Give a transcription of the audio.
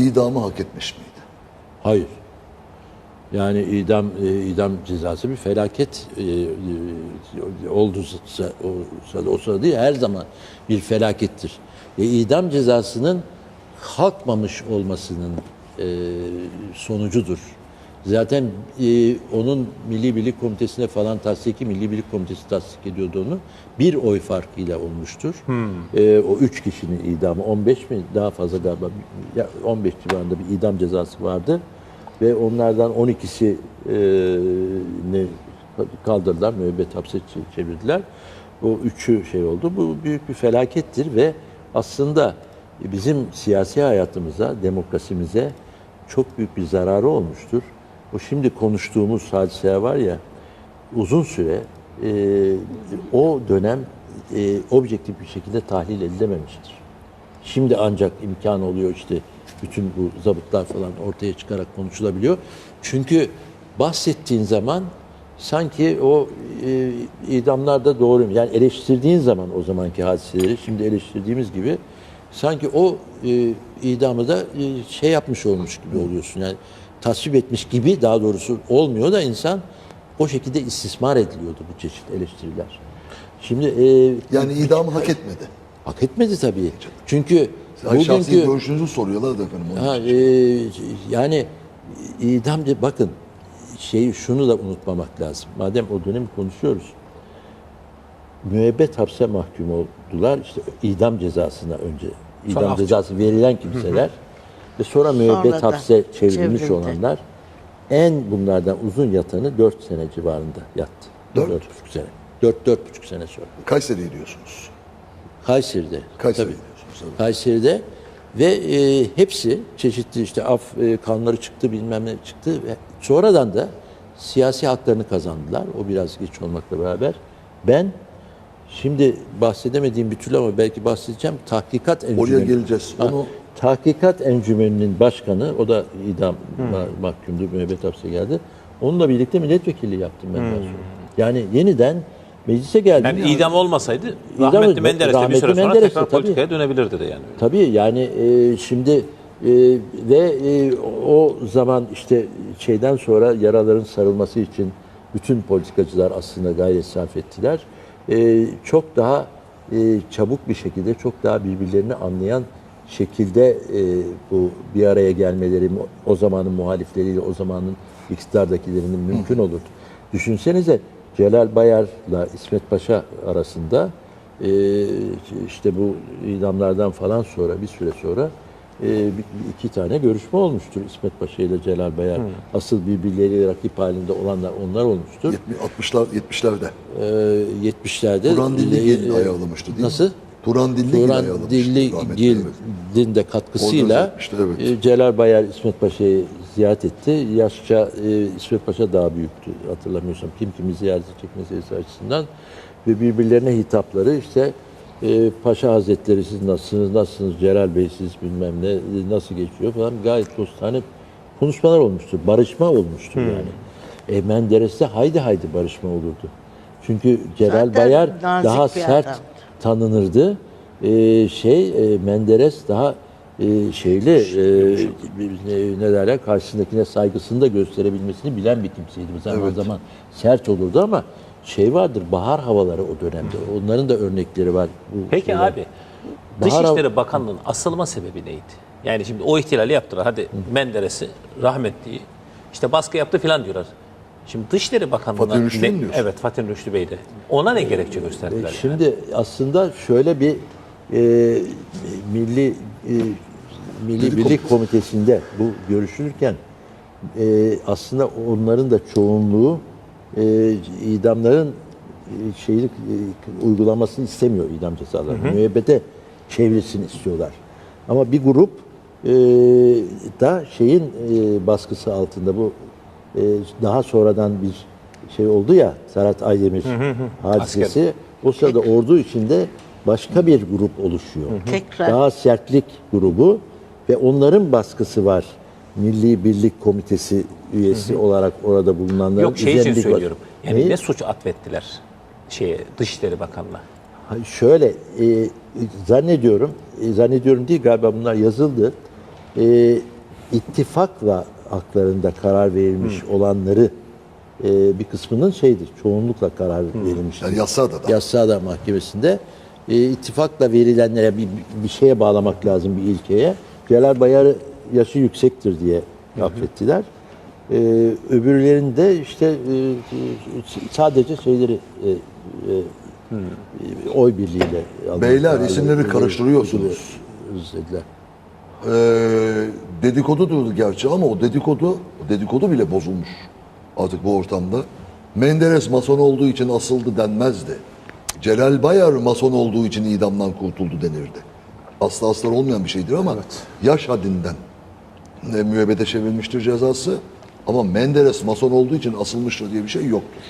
idamı hak etmiş miydi? Hayır. Yani idam e, idam cezası bir felaket e, e, oldu o, o sırada değil her zaman bir felakettir. E, idam cezasının kalkmamış olmasının e, sonucudur. Zaten e, onun Milli Birlik Komitesi'ne falan tasdiki Milli Birlik Komitesi tasdik ediyordu onu. Bir oy farkıyla olmuştur. E, o üç kişinin idamı 15 mi daha fazla galiba ya 15 civarında bir idam cezası vardı ve onlardan 12'si e, ne kaldırdılar, müebbet hapse çevirdiler. O üçü şey oldu. Bu büyük bir felakettir ve aslında bizim siyasi hayatımıza, demokrasimize çok büyük bir zararı olmuştur. O şimdi konuştuğumuz hadiseler var ya, uzun süre e, o dönem e, objektif bir şekilde tahlil edilememiştir. Şimdi ancak imkan oluyor işte bütün bu zabıtlar falan ortaya çıkarak konuşulabiliyor. Çünkü bahsettiğin zaman sanki o e, idamlar da doğru. Yani eleştirdiğin zaman o zamanki hadiseleri şimdi eleştirdiğimiz gibi sanki o e, idamı da e, şey yapmış olmuş gibi oluyorsun. Yani tasvip etmiş gibi daha doğrusu olmuyor da insan o şekilde istismar ediliyordu bu çeşit eleştiriler. Şimdi e, Yani idamı hak etmedi. hak etmedi tabii. Çünkü şahsi bugünkü görüşünüzü soruyorlar da efendim. Ha, e, yani idam bakın şeyi şunu da unutmamak lazım. Madem o dönemi konuşuyoruz. Müebbet hapse mahkum oldular. İşte idam cezasına önce idam Sonra cezası verilen kimseler ve sonra müebbet Sonra hapse çevrilmiş çevrildi. olanlar en bunlardan uzun yatanı 4 sene civarında yattı. Dört? 4,5 sene. 4 4,5 sene sonra. Kayseri'yi diyorsunuz. Kayseri'de. Kayseri tabii. diyorsunuz. Kayseri'de ve e, hepsi çeşitli işte af e, kanunları çıktı bilmem ne çıktı ve sonradan da siyasi haklarını kazandılar. O biraz geç olmakla beraber. Ben şimdi bahsedemediğim bir türlü ama belki bahsedeceğim. Tahkikat Encümeni. Oraya geleceğiz. Ha, Onu Tahkikat Encümeni'nin başkanı, o da idam ma- mahkumdu, müebbet hapse geldi. Onunla birlikte milletvekili yaptım ben daha sonra. Yani yeniden meclise geldim. Yani idam olmasaydı İdam- rahmetli Menderes de bir rahmetli süre sonra Menderes de tekrar tabii. politikaya dönebilirdi de yani. Tabii yani e, şimdi e, ve e, o zaman işte şeyden sonra yaraların sarılması için bütün politikacılar aslında gayret sarf ettiler. E, çok daha e, çabuk bir şekilde, çok daha birbirlerini anlayan şekilde e, bu bir araya gelmeleri o zamanın muhalifleriyle o zamanın iktidardakilerinin mümkün olurdu. Düşünsenize Celal Bayar'la İsmet Paşa arasında e, işte bu idamlardan falan sonra bir süre sonra e, iki tane görüşme olmuştur İsmet Paşa ile Celal Bayar. Asıl birbirleriyle rakip halinde olanlar onlar olmuştur. 60'lar 70'lerde. E, 70'lerde Turan Dilli e, e, ayarlamıştı değil Nasıl? mi? Turan Dilli Gil Turan ayarlamıştı. Dilli rahmetli, Gil'in evet. de katkısıyla evet. e, Celal Bayar İsmet Paşa'yı ziyaret etti. Yaşça e, İsmet Paşa daha büyüktü hatırlamıyorsam. Kim kimi ziyaret edecek meselesi açısından. Ve birbirlerine hitapları işte e, Paşa Hazretleri siz nasılsınız, nasılsınız Celal Bey siz bilmem ne, e, nasıl geçiyor falan gayet dostane konuşmalar olmuştur. Barışma olmuştur yani. E, Menderes'te haydi haydi barışma olurdu. Çünkü Celal Zaten Bayar daha sert adamdı. tanınırdı. Ee, şey e, Menderes daha e, şeyli e, ne, derler karşısındakine saygısını da gösterebilmesini bilen bir kimseydi. Mesela o zaman sert olurdu ama şey vardır bahar havaları o dönemde. Onların da örnekleri var. Bu Peki şeyler. abi Bahar- Dışişleri Bakanlığı'nın asılma sebebi neydi? Yani şimdi o ihtilali yaptılar. Hadi Menderes'i rahmetli işte baskı yaptı filan diyorlar. Şimdi Dışişleri Bakanlığı'na... Fatih Rüştü ne- mü diyorsun? Evet Fatih Rüştü Bey de. Ona ne gerekçe gösterdiler? yani? E, Şimdi aslında şöyle bir e, milli e, milli birlik komitesinde bu görüşülürken e, aslında onların da çoğunluğu e, idamların e, şeyi e, uygulamasını istemiyor idam cezalarını. Müebbete çevresini istiyorlar. Ama bir grup e, da şeyin e, baskısı altında bu e, daha sonradan bir şey oldu ya Serhat Aydemir hadisesi. O sırada ordu içinde başka bir grup oluşuyor. Tekrar. Daha sertlik grubu ve onların baskısı var. Milli Birlik Komitesi üyesi olarak orada bulunanların Yok şey için söylüyorum. Yani Neyi? ne suç atfettiler şeye Dışişleri Bakanlığı'na? Hayır, Şöyle e, zannediyorum, e, zannediyorum değil galiba bunlar yazıldı. E, ittifakla haklarında karar verilmiş olanları e, bir kısmının şeydir, çoğunlukla karar verilmiştir. Yani Yassıada da. Yassıada Mahkemesi'nde e, ittifakla verilenlere bir, bir şeye bağlamak lazım bir ilkeye. Celal Bayar yaşı yüksektir diye affettiler. E, öbürlerinde işte e, sadece şeyleri e, e, oy birliğiyle Beyler, isimleri karıştırıyorsunuz. dediler. Ee, dedikodudur gerçi ama o dedikodu, o dedikodu bile bozulmuş artık bu ortamda. Menderes mason olduğu için asıldı denmezdi. Celal Bayar mason olduğu için idamdan kurtuldu denirdi. Aslı aslar olmayan bir şeydir ama yaş haddinden e, müebbete çevrilmiştir cezası. Ama Menderes mason olduğu için asılmıştır diye bir şey yoktur.